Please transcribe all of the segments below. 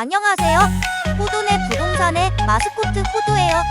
안녕하세요. 호돈의 부동산의 마스코트 호두예요.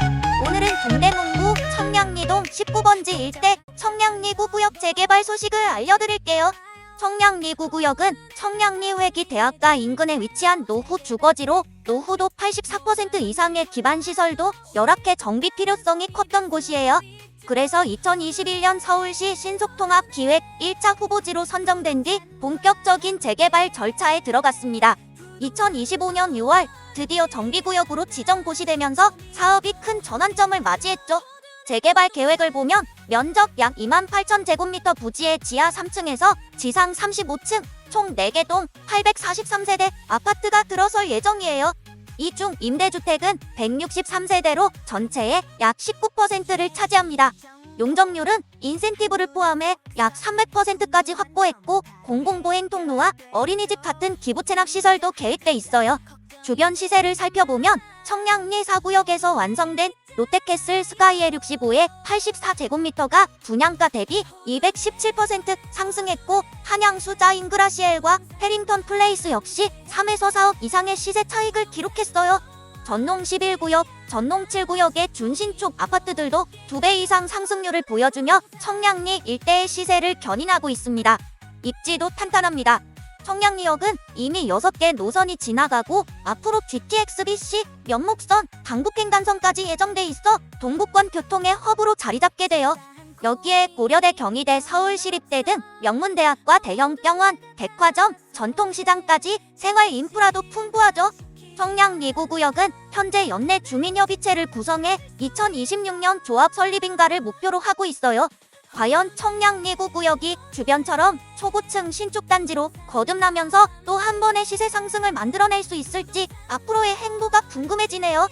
오늘은 동대문구 청량리동 19번지 일대 청량리 구 구역 재개발 소식을 알려드릴게요. 청량리 구 구역은 청량리 회기대학가 인근에 위치한 노후 주거지로 노후도 84% 이상의 기반 시설도 열악해 정비 필요성이 컸던 곳이에요. 그래서 2021년 서울시 신속통합 기획 1차 후보지로 선정된 뒤 본격적인 재개발 절차에 들어갔습니다. 2025년 6월 드디어 정비구역으로 지정 고시되면서 사업이 큰 전환점을 맞이했죠. 재개발 계획을 보면 면적 약 2만 8천 제곱미터 부지의 지하 3층에서 지상 35층 총 4개 동 843세대 아파트가 들어설 예정이에요. 이 중 임대주택은 163세대로 전체의 약 19%를 차지합니다. 용적률은 인센티브를 포함해 약 300%까지 확보했고 공공보행 통로와 어린이집 같은 기부 체납 시설도 계획돼 있어요. 주변 시세를 살펴보면 청량리 사구역에서 완성된 롯데캐슬 스카이엘 65의 84제곱미터가 분양가 대비 217% 상승했고 한양수 자인그라시엘과 해링턴 플레이스 역시 3에서 4억 이상의 시세 차익을 기록했어요. 전농 11구역, 전농 7구역의 준신축 아파트들도 2배 이상 상승률을 보여주며 청량리 일대의 시세를 견인하고 있습니다. 입지도 탄탄합니다. 청량리역은 이미 6개 노선이 지나가고 앞으로 GTX-BC, 면목선, 강북횡단선까지 예정돼 있어 동북권 교통의 허브로 자리 잡게 돼요. 여기에 고려대, 경희대, 서울시립대 등 명문대학과 대형 병원, 백화점, 전통시장까지 생활 인프라도 풍부하죠. 청량 리구 구역은 현재 연내 주민협의체를 구성해 2026년 조합 설립인가를 목표로 하고 있어요. 과연 청량 리구 구역이 주변처럼 초고층 신축단지로 거듭나면서 또 한 번의 시세 상승을 만들어낼 수 있을지 앞으로의 행보가 궁금해지네요.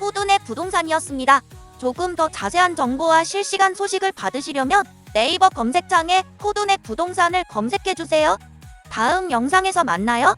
호돈의 부동산이었습니다. 조금 더 자세한 정보와 실시간 소식을 받으시려면 네이버 검색창에 호돈의 부동산을 검색해주세요. 다음 영상에서 만나요.